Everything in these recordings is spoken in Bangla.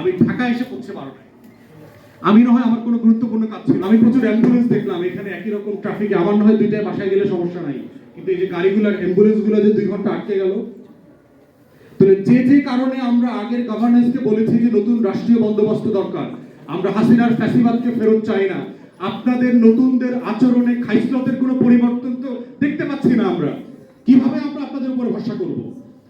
আমি ঢাকা এসে পৌঁছে বারোটায়। আমি না হয় আমার কোনো গুরুত্বপূর্ণ কাজ ছিল আমি প্রচুর অ্যাম্বুলেন্স দেখলাম, এখানে একই রকম ট্রাফিকে আমার না হয় দুইটায় বাসায় গেলে সমস্যা নাই। কিন্তু এই যে গাড়িগুলোর অ্যাম্বুলেন্সগুলো যে দুই ঘণ্টা আটকে গেল, তাহলে যে যে কারণে আমরা আগের গভর্নেন্সকে বলেছি যে নতুন রাষ্ট্রীয় বন্দোবস্ত দরকার, আমরা হাসিনার ফ্যাসিবাদকে ফেরত চাই না। আপনাদের নতুনদের আচরণে খাইসলতের কোনো পরিবর্তন তো দেখতে পাচ্ছি না আমরা। কীভাবে আমরা আপনাদের উপর ভরসা করব?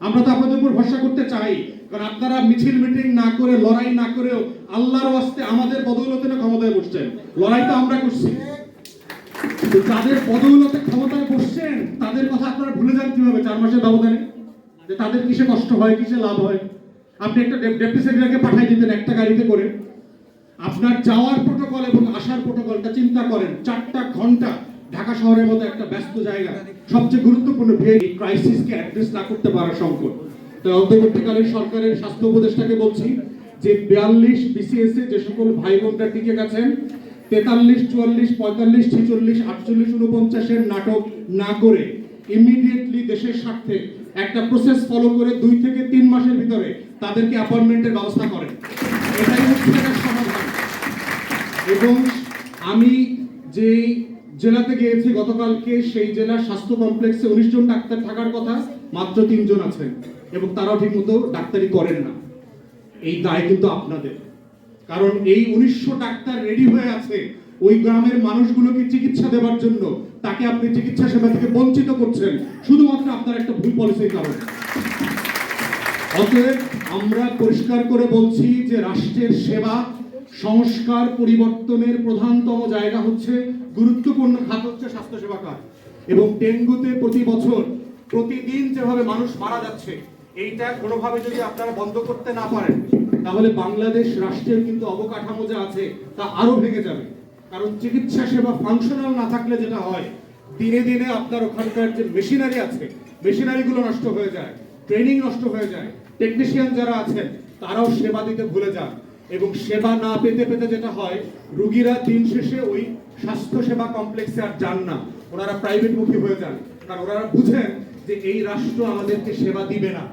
আমরা তো আপনাদের উপর ভরসা করতে চাই। কারণ আপনারা মিছিল মিটিং না করে, লড়াই না করেও আল্লাহর ওয়াস্তে আমাদের বদৌলতে না ক্ষমতায় বসছেন। লড়াই তো আমরা করছি। যাদের বদৌলতে ক্ষমতায় বসছেন, তাদের কথা আপনারা ভুলে যান কীভাবে? চার মাসের ব্যবধানে? যে তাদের কিসে কষ্ট হয়, কিসে লাভ হয়? আপনি একটা ডেপুটি সেক্রেটারিকে পাঠিয়ে দিতেন একটা গাড়িতে করে। আপনার যাওয়ার প্রোটোকল এবং আসার প্রোটোকলটা চিন্তা করেন। চারটা ঘণ্টা ঢাকা শহরের মতো একটা ব্যস্ত জায়গা। সবচেয়ে গুরুত্বপূর্ণ এই ক্রাইসিসকে অ্যাড্রেস না করতে পারা সংকট। অন্তর্বর্তীকালীন সরকারের স্বাস্থ্য উপদেষ্টাকে বলছি যে বিয়াল্লিশ বিসিএস এ যে সকল ভাই বোনরা টিকে গেছেন, তেতাল্লিশ, চুয়াল্লিশ, পঁয়তাল্লিশ, ছেচল্লিশ, আটচল্লিশ উনপঞ্চাশের নাটক না করে ইমিডিয়েটলি দেশের স্বার্থে একটা প্রসেস ফলো করে দুই থেকে তিন মাসের ভিতরে তাদেরকে অ্যাপয়েন্টমেন্টের ব্যবস্থা করেন। এটাই হচ্ছে এটার সমাধান। এবং আমি যেই জেলাতে গিয়েছি গতকালকে, সেই জেলার স্বাস্থ্য কমপ্লেক্সে উনিশ জন ডাক্তার থাকার কথা মাত্র তিনজন আছেন। এবং তারাও ঠিকমতো ডাক্তারি করেন না। এই দায় কিন্তু আপনাদের। কারণ এই উনিশশো ডাক্তার রেডি হয়ে আছে, ওই গ্রামের মানুষগুলোকে চিকিৎসা দেওয়ার জন্য। তাকে আপনি চিকিৎসা সেবা থেকে বঞ্চিত করছেন, শুধুমাত্র আপনার একটা ভুল পলিসির কারণে। অতএব আমরা পরিষ্কার করে বলছি যে রাষ্ট্রের সেবা সংস্কার পরিবর্তনের প্রধানতম জায়গা হচ্ছে গুরুত্বপূর্ণ খাত হচ্ছে স্বাস্থ্যসেবা কাজ এবং ডেঙ্গুতে প্রতি বছর, প্রতিদিন যেভাবে মানুষ মারা যাচ্ছে এইটা কোনোভাবে যদি আপনারা বন্ধ করতে না পারেন, তাহলে বাংলাদেশ রাষ্ট্রের কিন্তু অবকাঠামো যা আছে তা আরও ভেঙে যাবে। কারণ চিকিৎসা সেবা ফাংশনাল না থাকলে যেটা হয়, দিনে দিনে আপনার ওখানকার যে মেশিনারি আছে মেশিনারিগুলো নষ্ট হয়ে যায় ট্রেনিং নষ্ট হয়ে যায় টেকনিশিয়ান যারা আছেন, তারাও সেবা দিতে ভুলে যান। এবং সেবা না পেতে পেতে যেটা হয়, রুগীরা দিন শেষে ওই স্বাস্থ্য সেবা কমপ্লেক্সে আর যান না। ওনারা প্রাইভেট মুখী হয়ে যান। কারণ ওনারা বুঝেন যে এই রাষ্ট্র আমাদেরকে সেবা দিবে না।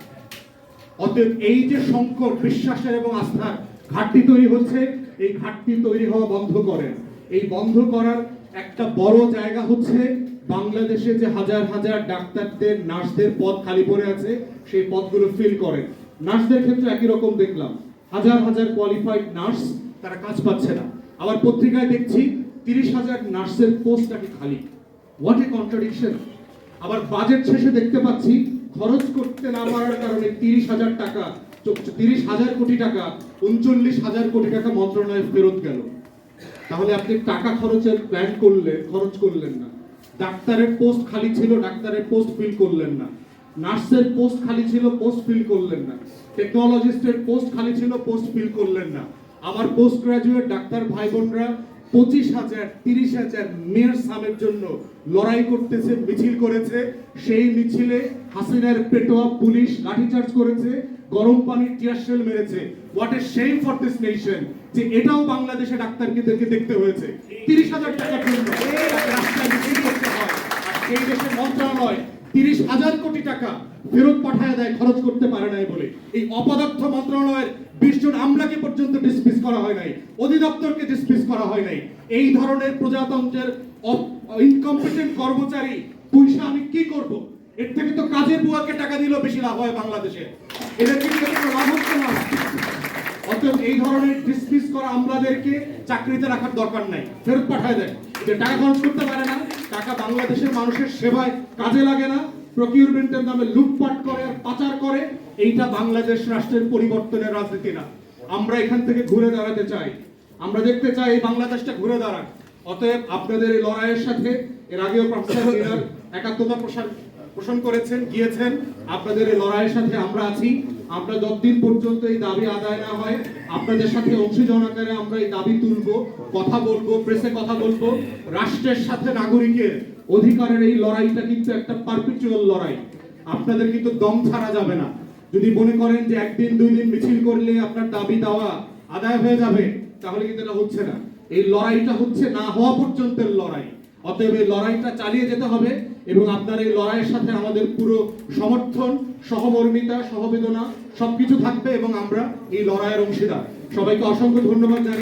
অতএব এই যে সংকট, বিশ্বাসের এবং আস্থার ঘাটতি তৈরি হচ্ছে, এই ঘাটতি তৈরি হওয়া বন্ধ করেন। এই বন্ধ করার একটা বড় জায়গা হচ্ছে বাংলাদেশে যে হাজার হাজার ডাক্তারদের, নার্সদের পদ খালি পড়ে আছে, সেই পদগুলো ফিল করেন। নার্সদের ক্ষেত্রে একই রকম দেখলাম। হাজার হাজার কোয়ালিফাইড নার্স তারা কাজ পাচ্ছে না। আবার পত্রিকায় দেখছি তিরিশ হাজার নার্সের পোস্ট নাকি খালি। হোয়াট এ কন্ট্রাডিকশন আবার বাজেট শেষে দেখতে পাচ্ছি খরচ করতে না পারার কারণে তিরিশ হাজার টাকা তিরিশ হাজার কোটি টাকা, উনচল্লিশ হাজার কোটি টাকা মন্ত্রণালয়ে ফেরত গেল। তাহলে আপনি টাকা খরচের প্ল্যান করলেন খরচ করলেন না। ডাক্তারের পোস্ট খালি ছিল, ডাক্তারের পোস্ট ফিল করলেন না। নার্সের পোস্ট খালি ছিল পোস্ট ফিল করলেন না। টেকনোলজিস্টের পোস্ট খালি ছিল পোস্ট ফিল করলেন না। আমার পোস্ট গ্রাজুয়েট ডাক্তার ভাই বোনরা পঁচিশ হাজার, তিরিশ হাজার মেয়র সামের জন্য লড়াই করতেছে, মিছিল করেছে। সেই মিছিলে হাসিনার পেটোয়া পুলিশ লাঠিচার্জ করেছে, গরম পানির টিয়ারশেল মেরেছে। What a shame for this nation যে এটাও বাংলাদেশে ডাক্তারকে দেখে দেখতে হয়েছে। তিরিশ হাজার টাকার জন্য সেই দেশের মন্ত্রণালয় তিরিশ হাজার কোটি টাকা ফেরত পাঠায় দেয়, খরচ করতে পারে নাই বলে। এই অপদার্থ মন্ত্রণালয়ের বিশ জন আমলাকে পর্যন্ত ডিসমিস করা হয় নাই, অধিদপ্তরকে ডিসমিস করা হয় নাই। এই ধরনের প্রজাতন্ত্রের ইনকম্পিটেন্ট কর্মচারী, পয়সা আমি কি করব? এর থেকে তো কাজের বুয়াকে টাকা দিলেও বেশি লাভ হয় বাংলাদেশে। এদের কিন্তু কোনো লাভ হচ্ছে না। অতএব এই ধরনের ডিসমিস করা আমলাদেরকে চাকরিতে রাখার দরকার নাই, ফেরত পাঠায় দেয়। যে টাকা খরচ করতে পারে না। টাকা বাংলাদেশের মানুষের সেবায় কাজে লাগে না প্রকিউরমেন্টের নামে লুটপাট করে আর পাচার করে, এইটা বাংলাদেশ রাষ্ট্রের পরিবর্তনের রাজনীতি না। আমরা এখান থেকে ঘুরে দাঁড়াতে চাই। আমরা দেখতে চাই এই বাংলাদেশটা ঘুরে দাঁড়াক। অতএব আপনাদের এই লড়াইয়ের সাথে, এর আগেও প্রফেসর একাত্মতা প্রসার পোষণ করেছেন, গিয়েছেন। আপনাদের এই লড়াইয়ের সাথে আমরা আছি। আমরা যতদিন পর্যন্ত এই দাবি আদায় না হয়, আপনাদের সাথে অংশীজন আকারে আমরা এই দাবি তুলবো, কথা বলব প্রেসে কথা বলব। রাষ্ট্রের সাথে নাগরিকের অধিকারের এই লড়াইটা কিন্তু একটা পারপিচুয়াল লড়াই। আপনাদের কিন্তু দম ছাড়া যাবে না। যদি মনে করেন যে একদিন, দুই দিন মিছিল করলে আপনার দাবি দেওয়া আদায় হয়ে যাবে, তাহলে কিন্তু এটা হচ্ছে না। এই লড়াইটা হচ্ছে না হওয়া পর্যন্তের লড়াই। অতএব এই লড়াইটা চালিয়ে যেতে হবে। এবং আপনার এই লড়াইয়ের সাথে আমাদের পুরো সমর্থন, সহমর্মিতা, সহবেদনা সবকিছু থাকবে এবং আমরা এই লড়াইয়ের অংশীদার। সবাইকে অসংখ্য ধন্যবাদ জানাই